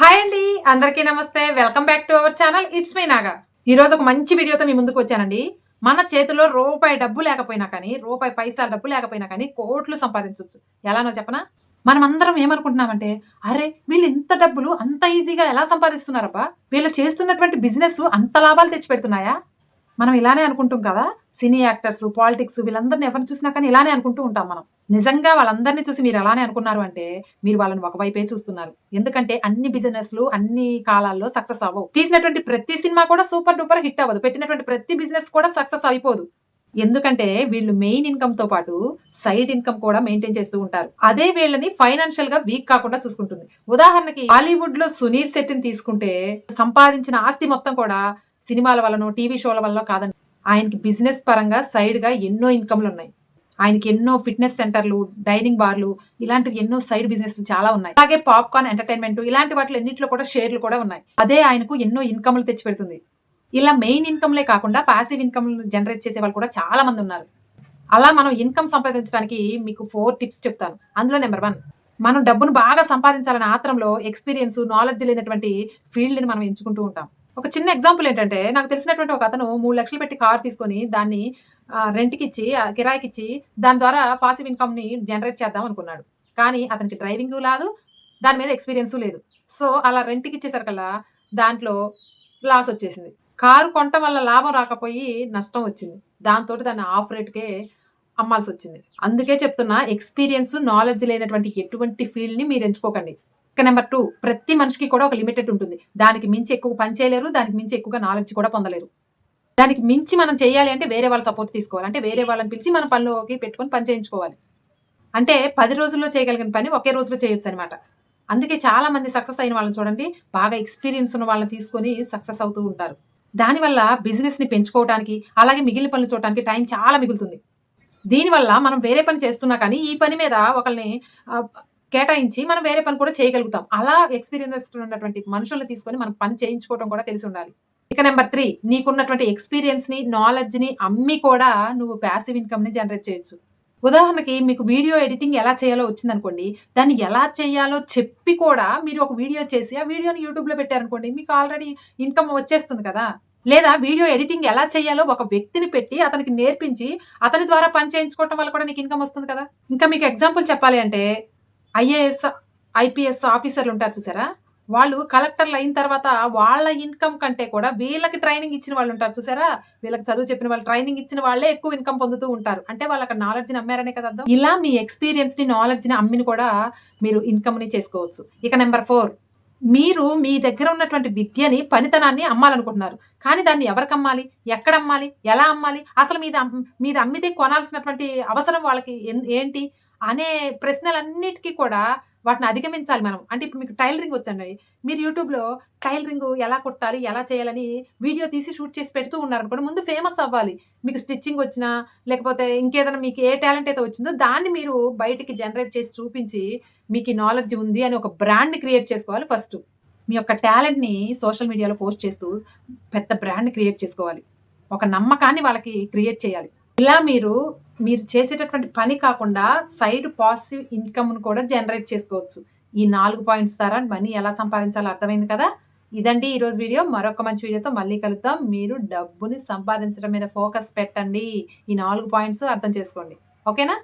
Hi అండి అందరికీ నమస్తే. Welcome back to our channel it's my Naga ఈరోజు ఒక మంచి వీడియోతో మీ ముందుకు వచ్చానండి. మన చేతిలో రూపాయి డబ్బు లేకపోయినా కానీ రూపాయి పైసా డబ్బు లేకపోయినా కానీ కోట్లు సంపాదించవచ్చు ఎలానో చెప్పనా? మనం అందరం ఏమనుకుంటున్నామంటే అరే వీళ్ళు ఇంత డబ్బులు అంత ఈజీగా ఎలా సంపాదిస్తున్నారబ్బా? వీళ్ళు చేస్తున్నటువంటి బిజినెస్ అంత లాభాలు తెచ్చిపెడుతున్నాయా? మనం ఇలానే అనుకుంటాం కదా. సినీ యాక్టర్స్ పాలిటిక్స్ వీళ్ళందరిని ఎవరిని చూసినా కానీ ఇలానే అనుకుంటూ ఉంటాం మనం. నిజంగా వాళ్ళందరినీ చూసి మీరు అలానే అనుకున్నారు అంటే మీరు వాళ్ళని ఒకవైపే చూస్తున్నారు. ఎందుకంటే అన్ని బిజినెస్లు అన్ని కాలాల్లో సక్సెస్ అవ్వవు. తీసినటువంటి ప్రతి సినిమా కూడా సూపర్ డూపర్ హిట్ అవ్వదు. పెట్టినటువంటి ప్రతి బిజినెస్ కూడా సక్సెస్ అయిపోదు. ఎందుకంటే వీళ్ళు మెయిన్ ఇన్కమ్తో పాటు సైడ్ ఇన్కమ్ కూడా మెయింటైన్ చేస్తూ ఉంటారు. అదే వీళ్ళని ఫైనాన్షియల్గా వీక్ కాకుండా చూసుకుంటుంది. ఉదాహరణకి హాలీవుడ్లో సునీల్ శెట్టిని తీసుకుంటే సంపాదించిన ఆస్తి మొత్తం కూడా సినిమాల వల్లనో టీవీ షోల వల్ల కాదండి. ఆయనకి బిజినెస్ పరంగా సైడ్గా ఎన్నో ఇన్కమ్లు ఉన్నాయి. ఆయనకి ఎన్నో ఫిట్నెస్ సెంటర్లు డైనింగ్ బార్లు ఇలాంటివి ఎన్నో సైడ్ బిజినెస్ చాలా ఉన్నాయి. అలాగే పాప్కార్న్ ఎంటర్టైన్మెంట్ ఇలాంటి వాటిలో ఎన్నింటిలో కూడా షేర్లు కూడా ఉన్నాయి. అదే ఆయనకు ఎన్నో ఇన్కమ్లు తెచ్చిపెడుతుంది ఇలా మెయిన్ ఇన్కమ్లే కాకుండా పాసివ్ ఇన్కమ్ జనరేట్ చేసే వాళ్ళు కూడా చాలా మంది ఉన్నారు. అలా మనం ఇన్కమ్ సంపాదించడానికి మీకు ఫోర్ టిప్స్ చెప్తాను. అందులో నెంబర్ వన్ మనం డబ్బును బాగా సంపాదించాలనే ఆత్రంలో ఎక్స్పీరియన్స్ నాలెడ్జ్ లేనటువంటి ఫీల్డ్ని మనం ఎంచుకుంటూ ఉంటాం. ఒక చిన్న ఎగ్జాంపుల్ ఏంటంటే నాకు తెలిసినటువంటి ఒక అతను మూడు లక్షలు పెట్టి కార్ తీసుకొని దాన్ని రెంట్కి ఇచ్చి కిరాయికి ఇచ్చి దాని ద్వారా పాసివ్ ఇన్కమ్ని జనరేట్ చేద్దాం అనుకున్నాడు. కానీ అతనికి డ్రైవింగ్ లేదు దాని మీద ఎక్స్పీరియన్స్ లేదు. సో అలా రెంట్కి ఇచ్చేసరికల్లా దాంట్లో లాస్ వచ్చేసింది. కారు కొనటం వల్ల లాభం రాకపోయి నష్టం వచ్చింది. దాంతో దాన్ని ఆఫ్ రేట్కే అమ్మాల్సి వచ్చింది అందుకే చెప్తున్నా ఎక్స్పీరియన్స్ నాలెడ్జ్ లేనటువంటి ఎటువంటి ఫీల్డ్ని మీరు ఎంచుకోకండి. ఇక నెంబర్ టూ ప్రతి మనిషికి కూడా ఒక లిమిటెడ్ ఉంటుంది. దానికి మించి ఎక్కువ పని చేయలేరు దానికి మించి ఎక్కువగా నాలెడ్జ్ కూడా పొందలేరు. దానికి మించి మనం చేయాలి అంటే వేరే వాళ్ళ సపోర్ట్ తీసుకోవాలి. అంటే వేరే వాళ్ళని పిలిచి మన పనిలోకి పెట్టుకొని పని చేయించుకోవాలి. అంటే పది రోజుల్లో చేయగలిగిన పని ఒకే రోజులో చేయొచ్చు అనమాట అందుకే చాలా మంది సక్సెస్ అయిన వాళ్ళని చూడండి బాగా ఎక్స్పీరియన్స్ ఉన్న వాళ్ళని తీసుకొని సక్సెస్ అవుతూ ఉంటారు. దానివల్ల బిజినెస్ని పెంచుకోవడానికి అలాగే మిగిలిన పనులు చూడడానికి టైం చాలా మిగులుతుంది. దీనివల్ల మనం వేరే పని చేస్తున్నా కానీ ఈ పని మీద ఒకరిని కేటాయించి మనం వేరే పని కూడా చేయగలుగుతాం. అలా ఎక్స్పీరియన్స్ ఉన్నటువంటి మనుషుల్ని తీసుకొని మనం పని చేయించుకోవడం కూడా తెలిసి ఉండాలి. ఇక నెంబర్ త్రీ నీకున్నటువంటి ఎక్స్పీరియన్స్ని నాలెడ్జ్ని అమ్మి కూడా నువ్వు ప్యాసివ్ ఇన్కమ్ని జనరేట్ చేయొచ్చు. ఉదాహరణకి మీకు వీడియో ఎడిటింగ్ ఎలా చేయాలో వచ్చిందనుకోండి దాన్ని ఎలా చేయాలో చెప్పి కూడా మీరు ఒక వీడియో చేసి ఆ వీడియోని యూట్యూబ్లో పెట్టారనుకోండి మీకు ఆల్రెడీ ఇన్కమ్ వచ్చేస్తుంది కదా. లేదా వీడియో ఎడిటింగ్ ఎలా చేయాలో ఒక వ్యక్తిని పెట్టి అతనికి నేర్పించి అతని ద్వారా పని చేయించుకోవటం వల్ల కూడా నీకు ఇన్కమ్ వస్తుంది కదా. ఇంకా మీకు ఎగ్జాంపుల్ చెప్పాలి అంటే ఐఏఎస్ ఐపీఎస్ ఆఫీసర్లు ఉంటారు చూసారా? వాళ్ళు కలెక్టర్లు అయిన తర్వాత వాళ్ళ ఇన్కమ్ కంటే కూడా వీళ్ళకి ట్రైనింగ్ ఇచ్చిన వాళ్ళు ఉంటారు చూసారా? వీళ్ళకి చదువు చెప్పిన వాళ్ళు ట్రైనింగ్ ఇచ్చిన వాళ్ళే ఎక్కువ ఇన్కమ్ పొందుతూ ఉంటారు. అంటే వాళ్ళకి నాలెడ్జ్ని అమ్మారనే కదా అర్థం? ఇలా మీ ఎక్స్పీరియన్స్ని నాలెడ్జ్ని అమ్మిని కూడా మీరు ఇన్కమ్ని చేసుకోవచ్చు. ఇక నెంబర్ ఫోర్ మీరు మీ దగ్గర ఉన్నటువంటి విద్యని పనితనాన్ని అమ్మాలనుకుంటున్నారు. కానీ దాన్ని ఎవరికి అమ్మాలి? ఎక్కడ అమ్మాలి? ఎలా అమ్మాలి? అసలు మీద మీద అమ్మితే కొనాల్సినటువంటి అవసరం వాళ్ళకి ఏంటి? అనే ప్రశ్నలన్నిటికీ కూడా వాటిని అధిగమించాలి మనం. అంటే ఇప్పుడు మీకు టైలరింగ్ వచ్చండి. మీరు యూట్యూబ్లో టైలరింగ్ ఎలా కుట్టాలి ఎలా చేయాలని వీడియో తీసి షూట్ చేసి పెడుతూ ఉన్నారు అనుకోండి ముందు ఫేమస్ అవ్వాలి. మీకు స్టిచ్చింగ్ వచ్చినా లేకపోతే ఇంకేదైనా మీకు ఏ టాలెంట్ అయితే వచ్చిందో దాన్ని మీరు బయటికి జనరేట్ చేసి చూపించి మీకు ఈ నాలెడ్జ్ ఉంది అని ఒక బ్రాండ్ని క్రియేట్ చేసుకోవాలి ఫస్ట్. మీ యొక్క టాలెంట్ని సోషల్ మీడియాలో పోస్ట్ చేస్తూ పెద్ద బ్రాండ్ క్రియేట్ చేసుకోవాలి. ఒక నమ్మకాన్ని వాళ్ళకి క్రియేట్ చేయాలి. ఇలా మీరు మీరు చేసేటటువంటి పని కాకుండా సైడ్ పాజిటివ్ ఇన్కమ్ను కూడా జనరేట్ చేసుకోవచ్చు. ఈ నాలుగు పాయింట్స్ ద్వారా మనీ ఎలా సంపాదించాలో అర్థమైంది కదా? ఇదండి ఈరోజు వీడియో. మరొక మంచి వీడియోతో మళ్ళీ కలుద్దాం. మీరు డబ్బుని సంపాదించడం మీద ఫోకస్ పెట్టండి. ఈ నాలుగు పాయింట్స్ అర్థం చేసుకోండి. ఓకేనా?